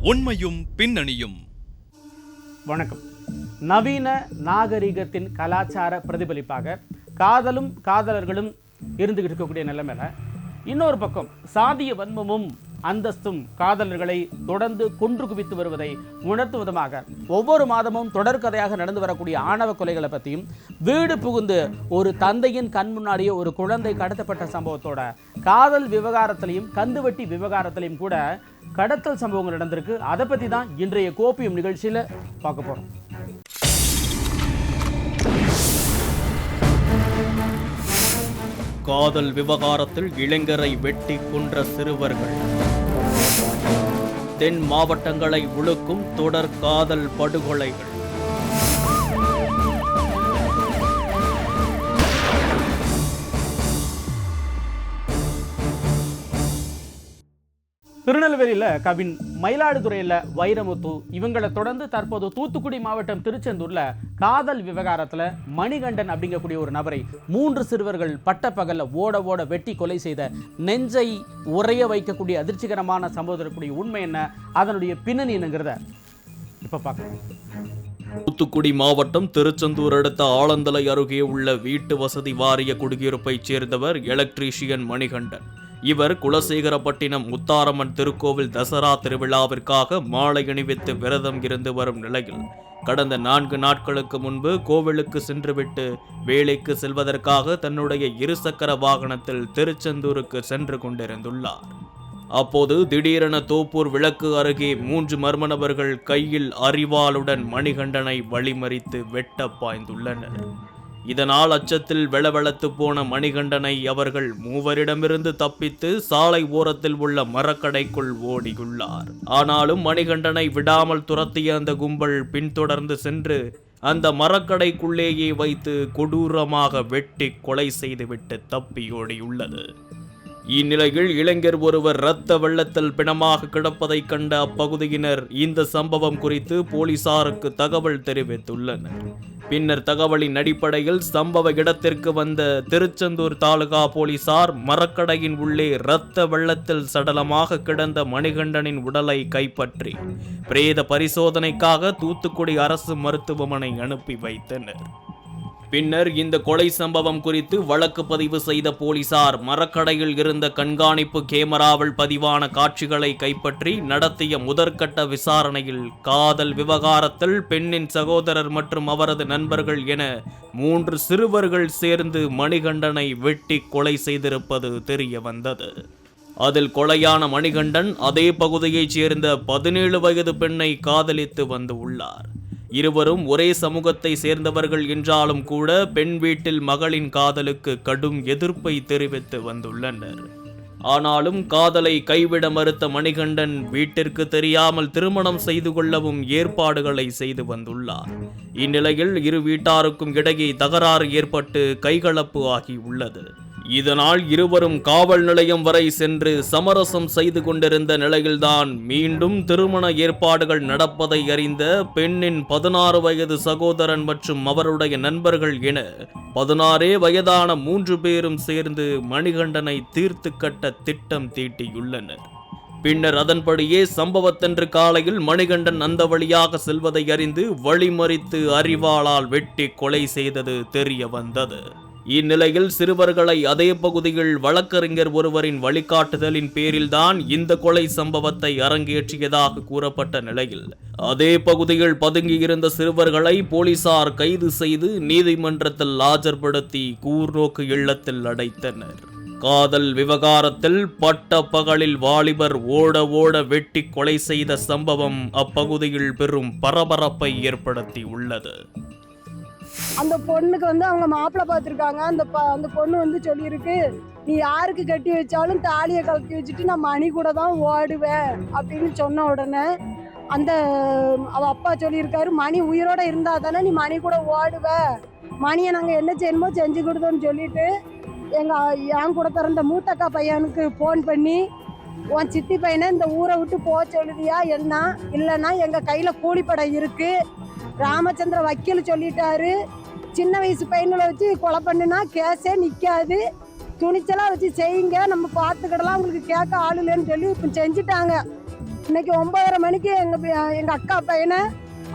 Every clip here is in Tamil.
உண்மையும் பின்னணியும். வணக்கம். நவீன நாகரிகத்தின் கலாச்சார பிரதிபலிப்பாக காதலும் காதலர்களும் இருந்துகிட்டு இருக்கக்கூடிய நிலைமையில இன்னொரு பக்கம் சாதிய வன்மமும் அந்தஸ்தும் காதலர்களை தொடர்ந்து கொன்று குவித்து வருவதை உணர்த்தும் விதமாக ஒவ்வொரு மாதமும் தொடர்கதையாக நடந்து வரக்கூடிய ஆணவ கொலைகளை பற்றியும் வீடு புகுந்து ஒரு தந்தையின் கண் முன்னாடியே ஒரு குழந்தை கடத்தப்பட்ட சம்பவத்தோட காதல் விவகாரத்திலையும் கந்துவட்டி விவகாரத்திலையும் கூட கடத்தல் சம்பவங்கள் நடந்திருக்கு. அதை பற்றி தான் இன்றைய கோப்பியம் நிகழ்ச்சியில் பார்க்க போகிறோம் காதல் விவகாரத்தில் இளைஞரை வெட்டி கொன்ற சிறுவர்கள். தென் மாவட்டங்களை உழுக்கும் தொடர் காதல் படுகொலைகள். திருநெல்வேலியில் கவின் மயிலாடுதுறையில் வைரமுத்து. இவங்களை தொடர்ந்து தற்போது தூத்துக்குடி மாவட்டம் திருச்செந்தூர்ல காதல் விவகாரத்தில் மணிகண்டன் அப்படிங்கக்கூடிய ஒரு நபரை மூன்று சிறுவர்கள் பட்டப்பகல்ல ஓட ஓட வெட்டி கொலை செய்த நெஞ்சை உறைய வைக்கக்கூடிய அதிர்ச்சிகரமான சம்பவத்திற்குரிய உண்மை என்ன? அதனுடைய பின்னணி என்னங்கிறத இப்போ பார்க்கலாம். தூத்துக்குடி மாவட்டம் திருச்செந்தூர் அடுத்த ஆலந்தலை அருகே உள்ள வீட்டு வசதி வாரிய குடியிருப்பைச் சேர்ந்தவர் எலக்ட்ரீஷியன் மணிகண்டன். இவர் குலசேகரப்பட்டினம் முத்தாரம்மன் திருக்கோவில் தசரா திருவிழாவிற்காக மாலை அணிவித்து விரதம் இருந்து வரும் நிலையில் கடந்த நான்கு நாட்களுக்கு முன்பு கோவிலுக்கு சென்றுவிட்டு வேலைக்கு செல்வதற்காக தன்னுடைய இருசக்கர வாகனத்தில் திருச்செந்தூருக்கு சென்று கொண்டிருந்துள்ளார். அப்போது திடீரென தோப்பூர் விளக்கு அருகே மூன்று மர்ம நபர்கள் கையில் அரிவாளுடன் மணிகண்டனை வழிமறித்து வெட்ட பாய்ந்துள்ளனர். இதனால் அச்சத்தில் வெளவெளத்து போன மணிகண்டனை அவர்கள் மூவரிடமிருந்து தப்பித்து சாலை ஓரத்தில் உள்ள மரக்கடைக்குள் ஓடியுள்ளார். ஆனாலும் மணிகண்டனை விடாமல் துரத்திய அந்த கும்பல் பின்தொடர்ந்து சென்று அந்த மரக்கடைக்குள்ளேயே வைத்து கொடூரமாக வெட்டி கொலை செய்துவிட்டு தப்பியோடியுள்ளது. இந்நிலையில் இளைஞர் ஒருவர் இரத்த வெள்ளத்தில் பிணமாக கிடப்பதைக் கண்ட அப்பகுதியினர் இந்த சம்பவம் குறித்து போலீசாருக்கு தகவல் தெரிவித்துள்ளனர். பின்னர் தகவலின் அடிப்படையில் சம்பவ இடத்திற்கு வந்த திருச்செந்தூர் தாலுகா போலீசார் மரக்கடையின் உள்ளே இரத்த வெள்ளத்தில் சடலமாக கிடந்த மணிகண்டனின் உடலை கைப்பற்றி பிரேத பரிசோதனைக்காக தூத்துக்குடி அரசு மருத்துவமனை அனுப்பி வைத்தனர். பின்னர் இந்த கொலை சம்பவம் குறித்து வழக்கு பதிவு செய்த போலீசார் மரக்கடையில் இருந்த கண்காணிப்பு கேமராவில் பதிவான காட்சிகளை கைப்பற்றி நடத்திய முதற்கட்ட விசாரணையில் காதல் விவகாரத்தில் பெண்ணின் சகோதரர் மற்றும் அவரது நண்பர்கள் என மூன்று சிறுவர்கள் சேர்ந்து மணிகண்டனை வெட்டி கொலை செய்திருப்பது தெரிய வந்தது அதில் கொலையான மணிகண்டன் அதே பகுதியைச் சேர்ந்த பதினேழு வயது பெண்ணை காதலித்து வந்து உள்ளார். இருவரும் ஒரே சமூகத்தை சேர்ந்தவர்கள் என்றாலும் கூட பெண் வீட்டில் மகளின் காதலுக்கு கடும் எதிர்ப்பை தெரிவித்து வந்துள்ளனர். ஆனாலும் காதலை கைவிட மறுத்த மணிகண்டன் வீட்டிற்கு தெரியாமல் திருமணம் செய்து கொள்ளவும் ஏற்பாடுகளை செய்து வந்துள்ளார். இந்நிலையில் இரு வீட்டாருக்கும் இடையே தகராறு ஏற்பட்டு கைகலப்பு ஆகியுள்ளது. இதனால் இருவரும் காவல் நிலையம் வரை சென்று சமரசம் செய்து கொண்டிருந்த நிலையில்தான் மீண்டும் திருமண ஏற்பாடுகள் நடப்பதை அறிந்த பெண்ணின் பதினாறு வயது சகோதரன் மற்றும் அவருடைய நண்பர்கள் என பதினாறே வயதான மூன்று பேரும் சேர்ந்து மணிகண்டனை தீர்த்து கட்ட திட்டம் தீட்டியுள்ளனர். பின்னர் அதன்படியே சம்பவத்தன்று காலையில் மணிகண்டன் அந்த வழியாக செல்வதை அறிந்து வழிமறித்து அறிவாளால் வெட்டி கொலை செய்தது தெரிய வந்தது. இந்நிலையில் சிறுவர்களை அதே பகுதியில் வழக்கறிஞர் ஒருவரின் வழிகாட்டுதலின் பேரில்தான் இந்த கொலை சம்பவத்தை அரங்கேற்றியதாக கூறப்பட்ட நிலையில். அதே பகுதியில் பதுங்கியிருந்த சிறுவர்களை போலீசார் கைது செய்து நீதிமன்றத்தில் ஆஜர்படுத்தி கூர்நோக்கு இல்லத்தில் அடைத்தனர். காதல் விவகாரத்தில் பட்ட பகலில் வாலிபர் ஓட ஓட வெட்டி கொலை செய்த சம்பவம் அப்பகுதியில் பெரும் பரபரப்பை ஏற்படுத்தி உள்ளது அந்த பொண்ணுக்கு வந்து அவங்க மாப்பிள்ளை பார்த்துருக்காங்க. அந்த ப அந்த பொண்ணு வந்து சொல்லியிருக்கு நீ யாருக்கு கட்டி வச்சாலும் தாலியை கலக்கி வச்சுட்டு நான் மணி கூட தான் ஓடுவேன் அப்படின்னு சொன்ன உடனே அந்த அவ அப்பா சொல்லியிருக்காரு மணி உயிரோட இருந்தா தானே நீ மணி கூட ஓடுவ. மணியை நாங்கள் என்ன செய்யணுமோ செஞ்சு கொடுத்தோன்னு சொல்லிட்டு எங்கள் என் கூட பிறந்த மூத்தக்கா பையனுக்கு ஃபோன் பண்ணி உன் சித்தி பையனை இந்த ஊரை விட்டு போக சொல்லுதியா என்ன? இல்லைன்னா எங்கள் கையில் கூலிப்படை இருக்குது ராமச்சந்திர வக்கீல் சொல்லிட்டாரு சின்ன வயசு பையன்களை வச்சு கொலை பண்ணுனா கேஸே நிற்காது துணிச்சலாக வச்சு செய்யுங்க. நம்ம பார்த்துக்கிடலாம். உங்களுக்கு கேட்க ஆள் இல்லைன்னு சொல்லி இப்போ செஞ்சுட்டாங்க. இன்னைக்கு ஒன்பதரை மணிக்கு எங்கள் எங்கள் அக்கா பையனை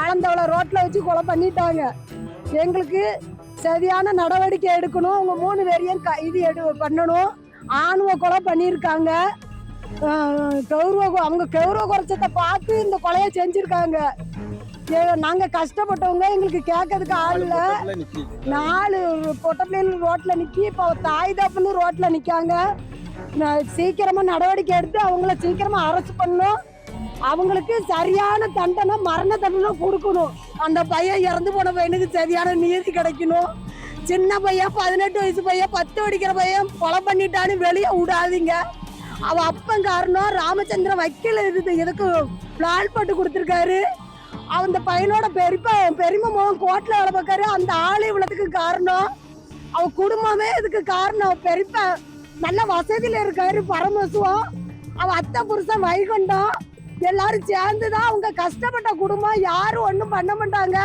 ஆனந்தவளை ரோட்டில் வச்சு கொலை பண்ணிட்டாங்க. எங்களுக்கு சரியான நடவடிக்கை எடுக்கணும். அவங்க மூணு பேரையும் கைது எடு பண்ணணும். ஆணுவ கொலை பண்ணியிருக்காங்க. கௌரவ அவங்க கௌரவ குறைச்சத்தை பார்த்து இந்த கொலையை செஞ்சுருக்காங்க. நாங்கள் கஷ்டப்பட்டவங்க எங்களுக்கு கேட்கறதுக்கு ஆள் இல்லை. நாலு பொட்ட பிள்ளைகள் ரோட்டில் நிற்கி இப்போ தாய் தப்புன்னு ரோட்டில் நிற்காங்க சீக்கிரமாக நடவடிக்கை எடுத்து அவங்கள சீக்கிரமாக அரெஸ்ட் பண்ணணும். அவங்களுக்கு சரியான தண்டனை மரண தண்டனை கொடுக்கணும். அந்த பையன் இறந்து போன பையனுக்கு சரியான நீதி கிடைக்கணும். சின்ன பையன் பதினெட்டு வயசு பையன் பத்து அடிக்கிற பையன் கொலை பண்ணிட்டான்னு வெளியே விடாதீங்க. அவ அப்பன் காரணம் ராமச்சந்திர வக்கீல் இது இதுக்கு பிளான் போட்டு கொடுத்துருக்காரு. அந்த பையனோட பெரியப்பா பெரியம்மா மகன் கோட்டில் வேலை பார்க்காரு. அந்த ஆளு இவ்வளவுக்கு காரணம். அவ குடும்பமே இதுக்கு காரணம். பெரியப்பா நல்ல வசதியில இருக்காரு பரமசுவம். அவ அத்தை புருஷன் வைகுண்டம். எல்லாரும் சேர்ந்துதான் அவங்க கஷ்டப்பட்ட குடும்பம். யாரும் ஒன்றும் பண்ண மாட்டாங்க.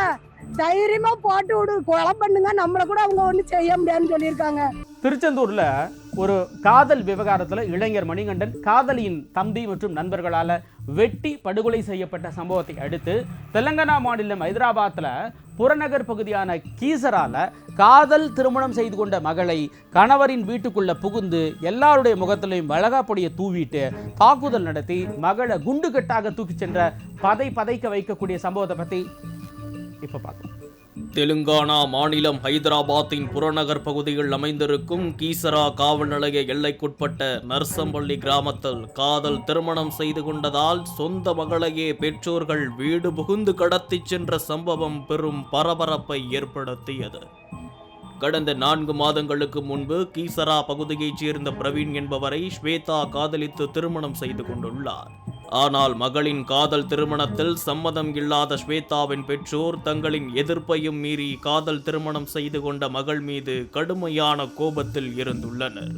தைரியமா போட்டு விடு. கொலை பண்ணுங்க. நம்மளை கூட அவங்க ஒன்றும் செய்ய முடியாதுன்னு சொல்லியிருக்காங்க. திருச்செந்தூர்ல ஒரு காதல் விவகாரத்தில் இளைஞர் மணிகண்டன் காதலியின் தம்பி மற்றும் நண்பர்களால் வெட்டி படுகொலை செய்யப்பட்ட சம்பவத்தை அடுத்து தெலங்கானா மாநிலம் ஹைதராபாத்தில் புறநகர் பகுதியான கீசரால காதல் திருமணம் செய்து கொண்ட மகளை கணவரின் வீட்டுக்குள்ள புகுந்து எல்லாருடைய முகத்திலையும் வழகாப்பொடியை தூவிட்டு தாக்குதல் நடத்தி மகளை குண்டு கட்டாக தூக்கிச் சென்ற பதை பதைக்க வைக்கக்கூடிய சம்பவத்தை பற்றி இப்போ பார்க்கலாம். தெலுங்கானா மாநிலம் ஹைதராபாத்தின் புறநகர் பகுதியில் அமைந்திருக்கும் கீசரா காவல் நிலைய எல்லைக்குட்பட்ட நர்சம்பள்ளி கிராமத்தில் காதல் திருமணம் செய்து கொண்டதால் சொந்த மகளையே பெற்றோர்கள் வீடு புகுந்து கடத்திச் சென்ற சம்பவம் பெரும் பரபரப்பை ஏற்படுத்தியது. கடந்த நான்கு மாதங்களுக்கு முன்பு கீசரா பகுதியைச் சேர்ந்த பிரவீன் என்பவரை ஸ்வேதா காதலித்து திருமணம் செய்து கொண்டுள்ளார். ஆனால் மகளின் காதல் திருமணத்தில் சம்மதம் இல்லாத ஸ்வேதாவின் பெற்றோர் தங்களின் எதிர்ப்பையும் மீறி காதல் திருமணம் செய்து கொண்ட மகள் மீது கடுமையான கோபத்தில் இருந்துள்ளனர்.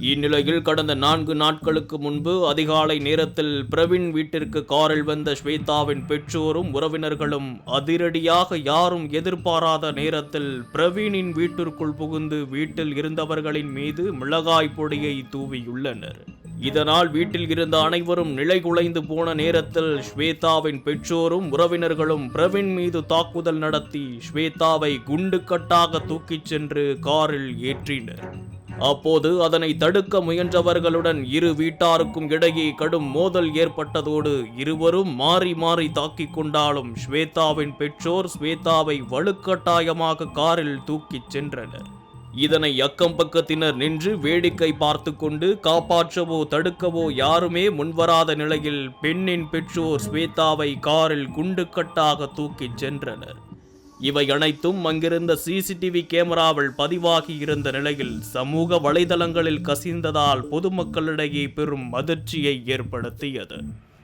இந்நிலையில் கடந்த நான்கு நாட்களுக்கு முன்பு அதிகாலை நேரத்தில் பிரவீன் வீட்டிற்கு காரில் வந்த ஸ்வேதாவின் பெற்றோரும் உறவினர்களும் அதிரடியாக யாரும் எதிர்பாராத நேரத்தில் பிரவீனின் வீட்டிற்குள் புகுந்து வீட்டில் இருந்தவர்களின் மீது மிளகாய் பொடியை தூவியுள்ளனர். இதனால் வீட்டில் இருந்த அனைவரும் நிலைகுலைந்து போன நேரத்தில் ஸ்வேதாவின் பெற்றோரும் உறவினர்களும் பிரவீன் மீது தாக்குதல் நடத்தி ஸ்வேதாவை குண்டுக்கட்டாக தூக்கிச் சென்று காரில் ஏற்றினர். அப்போது அதனை தடுக்க முயன்றவர்களுடன் இரு வீட்டாருக்கும் இடையே கடும் மோதல் ஏற்பட்டதோடு இருவரும் மாறி மாறி தாக்கிக் கொண்டாலும் ஸ்வேதாவின் பெற்றோர் ஸ்வேதாவை வலுக்கட்டாயமாக காரில் தூக்கிச் சென்றனர். இதனை அக்கம் பக்கத்தினர் நின்று வேடிக்கை பார்த்து கொண்டு காப்பாற்றவோ தடுக்கவோ யாருமே முன்வராத நிலையில் பெண்ணின் பெற்றோர் ஸ்வேதாவை காரில் குண்டுக்கட்டாக தூக்கிச் சென்றனர். இவை அனைத்தும் அங்கிருந்த சிசிடிவி கேமராவில் பதிவாகி இருந்த நிலையில் சமூக வலைதளங்களில் கசிந்ததால் பொதுமக்களிடையே பெரும் அதிர்ச்சியை ஏற்படுத்தியது.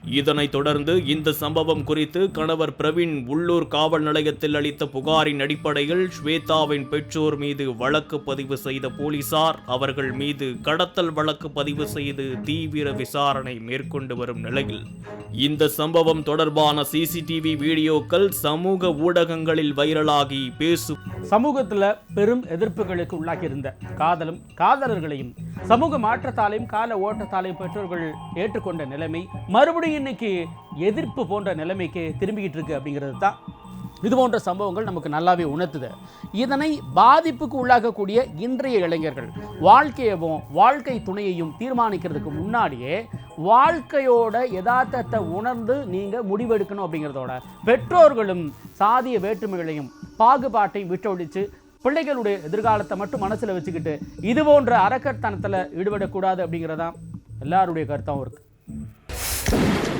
இதனைத் தொடர்ந்து இந்த சம்பவம் குறித்து கணவர் பிரவீன் உள்ளூர் காவல் நிலையத்தில் அளித்த புகாரின் அடிப்படையில் ஸ்வேதாவின் பெற்றோர் மீது வழக்கு பதிவு செய்த போலீசார் அவர்கள் மீது கடத்தல் வழக்கு பதிவு செய்து தீவிர விசாரணை மேற்கொண்டு வரும் நிலையில். இந்த சம்பவம் தொடர்பான சிசிடிவி வீடியோக்கள் சமூக ஊடகங்களில் வைரலாகி பேசு சமூகத்துல பெரும் எதிர்ப்புகளுக்கு உள்ளாகி இருந்த காதலும் காதலர்களையும் சமூக மாற்றத்தாலையும் கால ஓட்டத்தாலையும் பெற்றோர்கள் ஏற்றுக்கொண்ட நிலைமை மறுபடியும் இன்னைக்கு எதிர்ப்பு போன்ற நிலைமைக்கு திரும்பிக்கிட்டு இருக்கு அப்படிங்கிறது தான் இது போன்ற சம்பவங்கள் நமக்கு நல்லாவே உணர்த்துது. இதனை பாதிப்புக்கு உள்ளாகக்கூடிய இன்றைய இளைஞர்கள் வாழ்க்கையவும் வாழ்க்கை துணையையும் தீர்மானிக்கிறதுக்கு முன்னாடியே வாழ்க்கையோட யதார்த்தத்தை உணர்ந்து நீங்க முடிவெடுக்கணும் அப்படிங்கிறதோட பெற்றோர்களும் சாதிய வேற்றுமைகளையும் பாகுபாட்டையும் விட்டொழிச்சு பிள்ளைகளுடைய எதிர்காலத்தை மட்டும் மனசுல வச்சுக்கிட்டு இது போன்ற அறக்கட்டணத்தில் ஈடுபடக்கூடாது அப்படிங்கிறதான் எல்லாருடைய கருத்தாகவும் இருக்குது